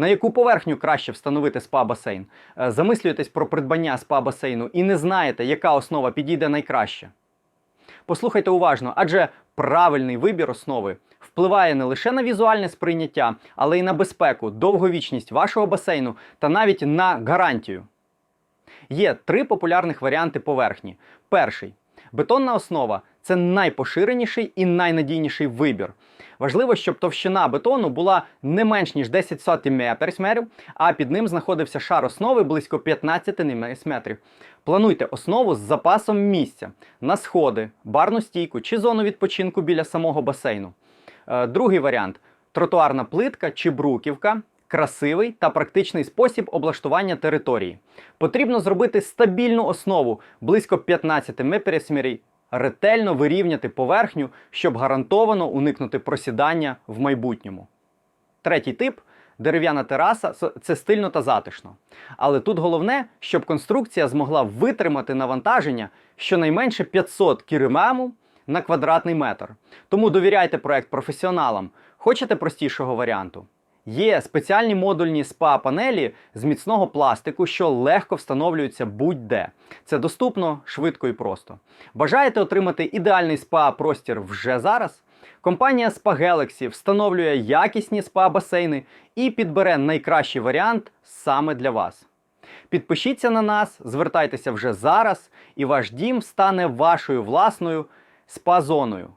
На яку поверхню краще встановити спа-басейн? Е, Замислюєтесь про придбання спа-басейну і не знаєте, яка основа підійде найкраще. Послухайте уважно, адже правильний вибір основи впливає не лише на візуальне сприйняття, але й на безпеку, довговічність вашого басейну та навіть на гарантію. Є три популярних варіанти поверхні. Перший бетонна основа це найпоширеніший і найнадійніший вибір. Важливо, щоб товщина бетону була не менш ніж 10 см, а під ним знаходився шар основи близько 15 мм. Плануйте основу з запасом місця на сходи, барну стійку чи зону відпочинку біля самого басейну. Е, Другий варіант тротуарна плитка чи бруківка. Красивий та практичний спосіб облаштування території. Потрібно зробити стабільну основу близько 15 мм, ретельно вирівняти поверхню, щоб гарантовано уникнути просідання в майбутньому. Третій тип дерев'яна тераса це стильно та затишно. Але тут головне, щоб конструкція змогла витримати навантаження щонайменше 500 кілограмів на квадратний метр. Тому довіряйте проект професіоналам. Хочете простішого варіанту? Є спеціальні модульні спа-панелі з міцного пластику, що легко встановлюються будь-де. Це доступно, швидко і просто. Бажаєте отримати ідеальний спа-простір вже зараз? Компанія Spa Galaxy встановлює якісні спа-басейни і підбере найкращий варіант саме для вас. Підпишіться на нас, звертайтеся вже зараз, і ваш дім стане вашою власною спа-зоною.